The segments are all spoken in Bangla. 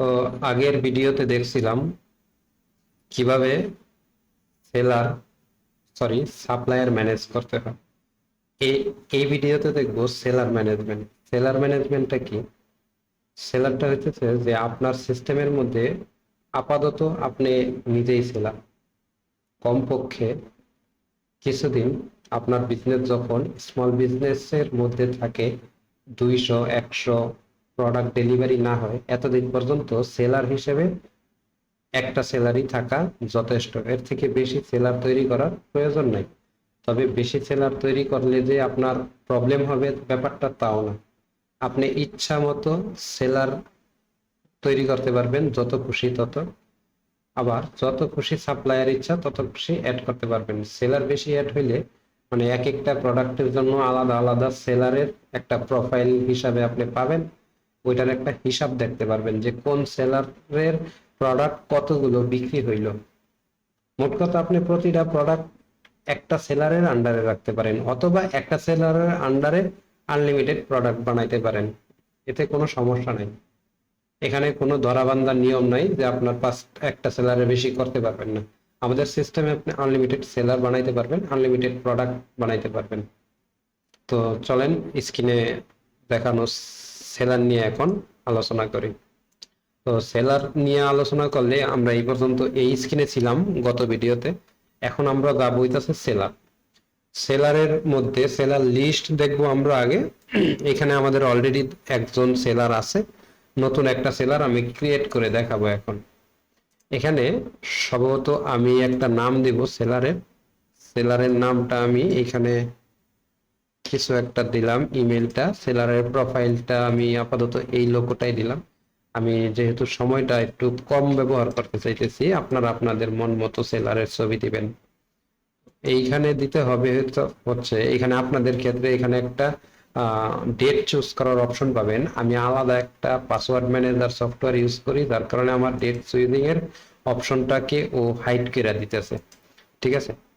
তো আগের ভিডিওতে দেখছিলাম কীভাবে সেলার সরি সাপ্লায়ার ম্যানেজ করতে হয়। এই এই ভিডিওতে দেখব সেলার ম্যানেজমেন্ট সেলার ম্যানেজমেন্টটা কি? সেলারটা হচ্ছে যে আপনার সিস্টেমের মধ্যে আপাতত আপনি নিজেই সেলার কমপক্ষে কিছুদিন আপনার বিজনেস যখন স্মল বিজনেসের মধ্যে থাকে, দুইশো, একশো প্রোডাক্ট ডেলিভারি না হয়, এতদিন পর্যন্ত সেলার হিসেবে একটা সেলারই থাকা যথেষ্ট। এর থেকে বেশি সেলার তৈরি করার প্রয়োজন নাই। তবে বেশি সেলার তৈরি করলে যে আপনার প্রবলেম হবে ব্যাপারটা তাও না। আপনি ইচ্ছা মতো সেলার তৈরি করতে পারবেন, যত খুশি তত। আবার যত খুশি সাপ্লায়ার ইচ্ছা তত খুশি অ্যাড করতে পারবেন। সেলার বেশি অ্যাড হইলে মানে এক একটা প্রোডাক্টের জন্য আলাদা আলাদা সেলারের একটা প্রোফাইল হিসাবে আপনি পাবেন। ওইটার একটা হিসাব দেখতে পারবেন যে কোন সেলারের প্রোডাক্ট কতগুলো বিক্রি হইল। মোট কথা আপনি প্রতিটা প্রোডাক্ট একটা সেলারের আন্ডারে রাখতে পারেন অথবা একটা সেলারের আন্ডারে আনলিমিটেড প্রোডাক্ট বানাইতে পারেন। এতে কোনো সমস্যা নেই। এখানে কোনো ধরাবান্ধার নিয়ম নাই যে আপনার পাঁচ একটা সেলারে বেশি করতে পারবেন না। আমাদের সিস্টেমে আপনি আনলিমিটেড সেলার বানাইতে পারবেন আনলিমিটেড প্রোডাক্ট বানাইতে পারবেন। তো চলেন স্ক্রিনে দেখানো সেলার নিয়ে এখন আলোচনা করি। তো সেলার নিয়ে আলোচনা করলে আমরা এই পর্যন্ত এই স্ক্রিনে ছিলাম গত ভিডিওতে। এখন আমরা যা বইতেছে সেলার। সেলারের মধ্যে সেলার লিস্ট দেখব আমরা আগে। এখানে আমাদের অলরেডি একজন সেলার আছে। নতুন একটা সেলার আমি ক্রিয়েট করে দেখাবো এখন। এখানে সম্ভবত আমি একটা নাম দিব সেলারের। সেলারের নামটা আমি এখানে কিছু একটা দিলাম ইমেলটা সেলারের প্রোফাইলটা আমি আপাতত এই লোকটাই দিলাম। আমি যেহেতু সময়টা একটু কম ব্যবহার করতে চাইতেছি, আপনারা আপনাদের মন মতো সেলারের ছবি দিবেন। এইখানে দিতে হবে হচ্ছে- এখানে আপনাদের ক্ষেত্রে এখানে একটা ডেট চুজ করার অপশন পাবেন। আমি আলাদা একটা পাসওয়ার্ড ম্যানেজার সফটওয়্যার ইউজ করি, যার কারণে আমার ডেট চুজিং এর অপশনটাকে ও হাইড করে দিতেছে। ঠিক আছে?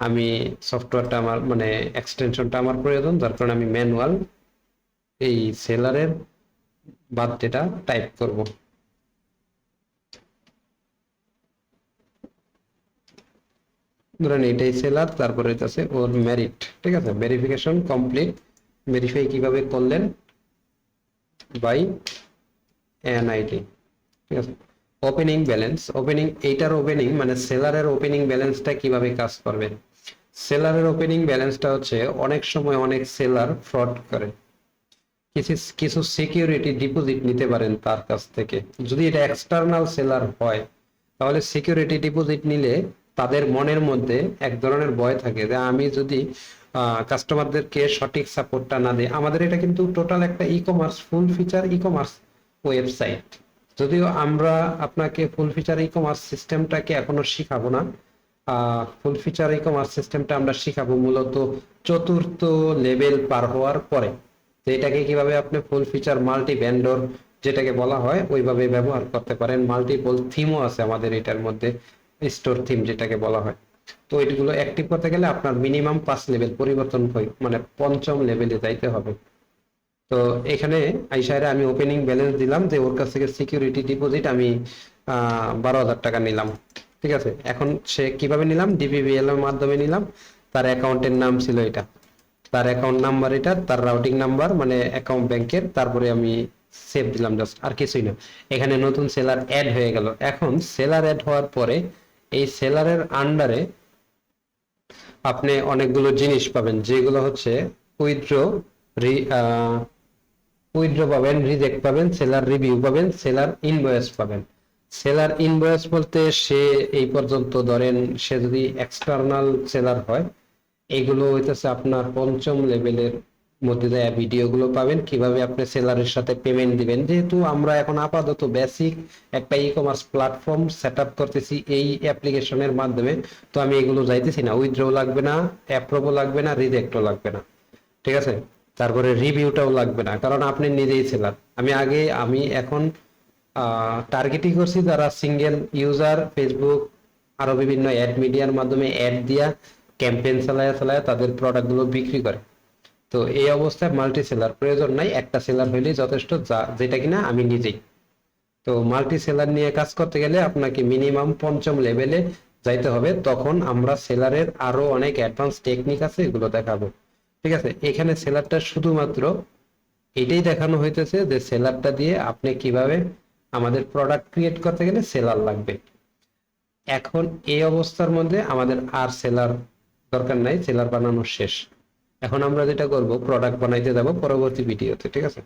আমি সফটওয়্যারটা আমার মানে এক্সটেনশনটা আমার প্রয়োজন, যার কারণে আমি ম্যানুয়াল এই সেলারের বার্থডেটা টাইপ করব। ধরেন এটাই সেলার তারপরে হইতাছে ওর মেরিট ঠিক আছে? ভেরিফিকেশন কমপ্লিট ভেরিফাই কীভাবে করলেন? বাই এনআইডি ঠিক আছে? ওপেনিং ব্যালেন্স ওপেনিং এইটার ওপেনিং মানে সেলারের ওপেনিং ব্যালেন্সটা কীভাবে কাজ করবে? সেলারের ওপেনিং ব্যালেন্সটা হচ্ছে অনেক সময় অনেক সেলার ফ্রড করে। কিছু কিছু সিকিউরিটি ডিপোজিট নিতে পারেন তার কাছ থেকে। যদি এটা এক্সটার্নাল সেলার হয়, তাহলে সিকিউরিটি ডিপোজিট নিলে তাদের মনের মধ্যে এক ধরনের ভয় থাকে যে আমি যদি কাস্টমারদেরকে সঠিক সাপোর্টটা না দিই। আমাদের এটা কিন্তু টোটাল একটা e commerce full feature e commerce website যদিও আমরা আপনাকে ফুল ফিচার ই কমার্স সিস্টেমটাকে এখনও শিখাবো না। ফুল ফিচার ই কমার্স সিস্টেমটা আমরা শিখাবো মূলত চতুর্থ লেভেল পার হওয়ার পরে। তো এটাকে কীভাবে আপনি ফুল ফিচার মাল্টি ভেন্ডর যেটাকে বলা হয়, ওইভাবে ব্যবহার করতে পারেন। মাল্টিপল থিমও আছে আমাদের এটার মধ্যে স্টোর থিম যেটাকে বলা হয়। তো এগুলো অ্যাক্টিভ করতে গেলে আপনার মিনিমাম পাঁচ লেভেল পরিবর্তন হয় মানে পঞ্চম লেভেলে যাইতে হবে। তো এখানে আইসারে আমি ওপেনিং ব্যালেন্স দিলাম যে ওর কাছ থেকে সিকিউরিটি ডিপোজিট আমি বারো হাজার টাকা নিলাম। ঠিক আছে? এখন সে কীভাবে নিলাম? ডিবিবিএল এর মাধ্যমে নিলাম। তার অ্যাকাউন্টের নাম ছিল এটা। তার অ্যাকাউন্ট নাম্বার এটা, তার রাউটিং নাম্বার মানে অ্যাকাউন্ট ব্যাংকের তারপরে আমি সেভ দিলাম জাস্ট আর কিছুই না। এখানে নতুন সেলার অ্যাড হয়ে গেল। এখন সেলার অ্যাড হওয়ার পরে এই সেলারের আন্ডারে আপনি অনেকগুলো জিনিস পাবেন, যেগুলো হচ্ছে উইথড্র উইথড্র পাবেন রিজেক্ট পাবেন সেলার রিভিউ পাবেন সেলার ইনভয়েস পাবেন। সেলার ইনভয়েস বলতে সে এই পর্যন্ত ধরেন সে যদি এক্সটার্নাল সেলার হয়, এগুলো হইতেছে আপনার পঞ্চম লেভেলের মধ্যে দেয়া ভিডিওগুলো পাবেন। কীভাবে আপনি সেলারের সাথে পেমেন্ট দিবেন? যেহেতু আমরা এখন আপাতত বেসিক একটা e commerce platform set up করতেছি এই অ্যাপ্লিকেশনের মাধ্যমে, তো আমি এগুলো যাইতেছি না। উইথড্র লাগবে না অ্যাপ্রুভও লাগবে না রিজেক্টও লাগবে না। ঠিক আছে? তারপরে রিভিউটাও লাগবে না, কারণ আপনি নিজেই সেলার আমি আগে, আমি এখন টার্গেটিং করছি যারা সিঙ্গেল ইউজার ফেসবুক আরও বিভিন্ন অ্যাড মিডিয়ার মাধ্যমে অ্যাড দিয়া ক্যাম্পেইন চালায় চালায় তাদের প্রোডাক্টগুলো বিক্রি করে। তো এই অবস্থায় মাল্টি সেলার প্রয়োজন নাই, একটা সেলার হইলেই যথেষ্ট, যা, যেটা কিনা আমি নিজেই। তো মাল্টি সেলার নিয়ে কাজ করতে গেলে আপনাকে মিনিমাম পঞ্চম লেভেলে যাইতে হবে, তখন আমরা সেলারের আরও অনেক অ্যাডভান্স টেকনিক আছে, এগুলো দেখাবো। ঠিক আছে? এখানে সেলারটা শুধুমাত্র এটাই দেখানো হইতেছে যে সেলারটা দিয়ে আপনি কীভাবে আমাদের প্রোডাক্ট ক্রিয়েট করতে গেলে সেলার লাগবে। এখন এই অবস্থার মধ্যে আমাদের আর সেলার দরকার নাই সেলার বানানো শেষ। এখন আমরা যেটা করব প্রোডাক্ট বানাইতে যাব পরবর্তী ভিডিওতে ঠিক আছে?